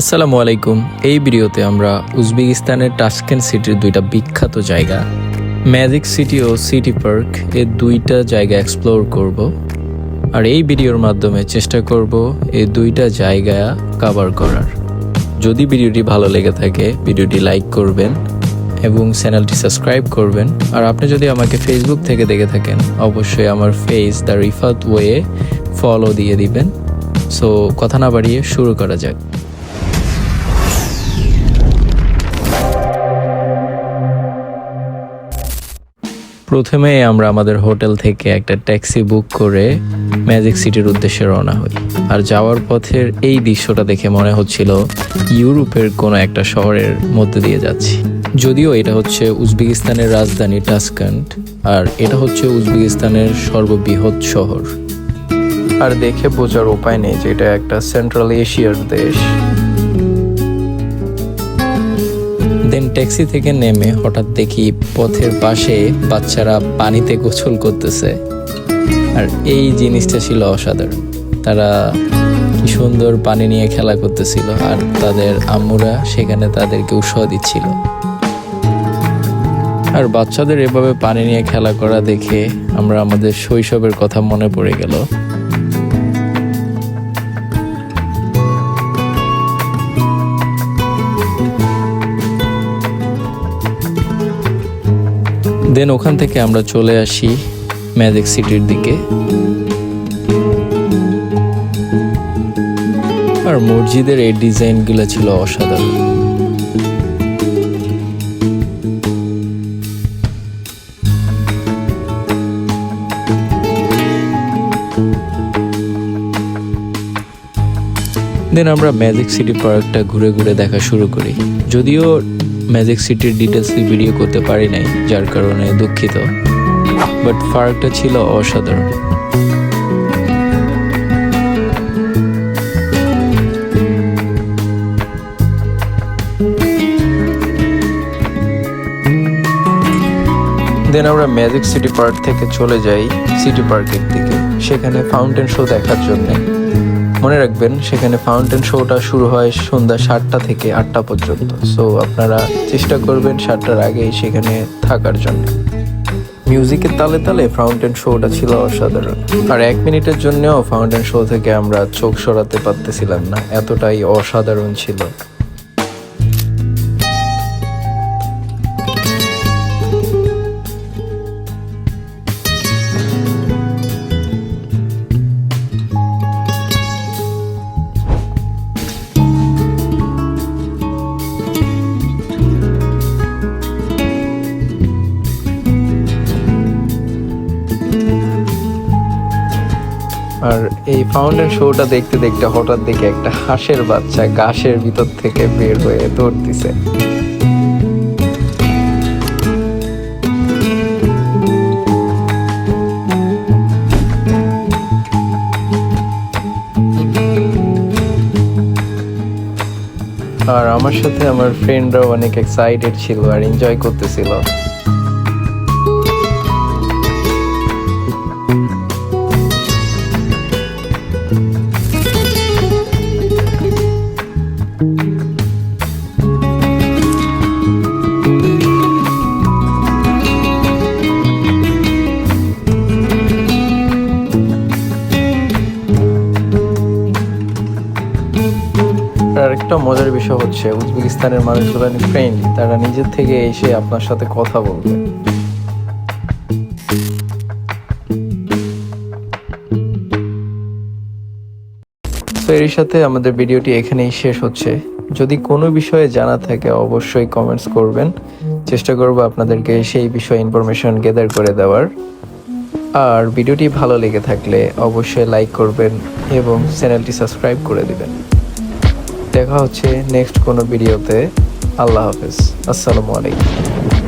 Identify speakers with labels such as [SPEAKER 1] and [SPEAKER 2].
[SPEAKER 1] আসসালামু আলাইকুম। এই ভিডিওতে আমরা উজবেকিস্তানের টাস্কেন সিটির দুইটা বিখ্যাত জায়গা, ম্যাজিক সিটি ও সিটি পার্ক এই দুইটা জায়গা এক্সপ্লোর করব। আর এই ভিডিওর মাধ্যমে চেষ্টা করব এই দুইটা জায়গা কভার করার। যদি ভিডিওটি ভালো লেগে থাকে, ভিডিওটি লাইক করবেন এবং চ্যানেলটি সাবস্ক্রাইব করবেন। আর আপনি যদি আমাকে ফেসবুক থেকে দেখে থাকেন, অবশ্যই আমার face the Rifat way follow দিয়ে দিবেন। সো কথা না বাড়িয়ে শুরু করা যাক। প্রথমে আমরা আমাদের হোটেল থেকে একটা ট্যাক্সি বুক করে ম্যাজিক সিটির উদ্দেশ্যে রওনা হই। আর যাওয়ার পথের এই দৃশ্যটা দেখে মনে হচ্ছিল ইউরোপের কোনো একটা শহরের মধ্যে দিয়ে যাচ্ছি। যদিও এটা হচ্ছে উজবেকিস্তানের রাজধানী টাসকান্ট, আর এটা হচ্ছে উজবেকিস্তানের সর্ববৃহৎ শহর। আর দেখে বোঝার উপায় নেই যে এটা একটা সেন্ট্রাল এশিয়ার দেশ। দেন ট্যাক্সি থেকে নেমে হঠাৎ দেখি পথের পাশে বাচ্চারা পানিতে গোসল করতেছে। আর এই জিনিসটা ছিল অসাধারণ। তারা কি সুন্দর পানি নিয়ে খেলা করতেছিল আর তাদের আম্মুরা সেখানে তাদেরকে উৎসাহ দিচ্ছিল। আর বাচ্চাদের এভাবে পানি নিয়ে খেলা করা দেখে আমরা আমাদের শৈশবের কথা মনে পড়ে গেল। দেন ওখান থেকে আমরা চলে আসি ম্যাজিক সিটির দিকে। আর মসজিদের এই ডিজাইনগুলো ছিল অসাধারণ। দেন আমরা ম্যাজিক সিটি পার্কটা ঘুরে ঘুরে দেখা শুরু করি। যদিও ম্যাজিক সিটির ডিটেলস ভিডিও করতে পারি নাই, যার কারণে দুঃখিত। বাট পার্কটা ছিল অসাধারণ। দেন আমরা ম্যাজিক সিটি পার্ক থেকে চলে যাই সিটি পার্কের দিকে। সেখানে ফাউন্টেন শো দেখার জন্য। মনে রাখবেন, সেখানে ফাউন্টেন শোটা শুরু হয় সন্ধ্যা সাতটা থেকে আটটা পর্যন্ত। সো আপনারা চেষ্টা করবেন সাতটার আগেই সেখানে থাকার জন্য। মিউজিকের তালে তালে ফাউন্টেন শোটা ছিল অসাধারণ। আর এক মিনিটের জন্যও ফাউন্টেন শো থেকে আমরা চোখ সরাতে পারতেছিলাম না, এতটাই অসাধারণ ছিল। আর এই ফাউন্টেন শোটা দেখতে দেখতে হঠাৎ দেখে একটা হাঁসের বাচ্চা গাছের ভিতর থেকে বের হয়ে দৌড়তেছে আর আমার সাথে আমার ফ্রেন্ডরাও অনেক এক্সাইটেড ছিল আর এনজয় করতেছিল। বিষয় হচ্ছে, উজবেকিস্তানের মানুষগুলো ফ্রেন্ডলি তারা নিজের থেকে এসে আপনার সাথে কথা বলবে। তো এর সাথে আমাদের ভিডিওটি এখানেই শেষ হচ্ছে। যদি কোনো বিষয়ে জানা থাকে, অবশ্যই কমেন্টস করবেন। চেষ্টা করব আপনাদেরকে সেই বিষয়ে ইনফরমেশন গেদার করে দেওয়ার। আর ভিডিওটি ভালো লেগে থাকলে অবশ্যই লাইক করবেন এবং চ্যানেলটি সাবস্ক্রাইব করে দিবেন। দেখা হচ্ছে নেক্সট কোনো ভিডিওতে আল্লাহ হাফেজ। আসসালামু আলাইকুম।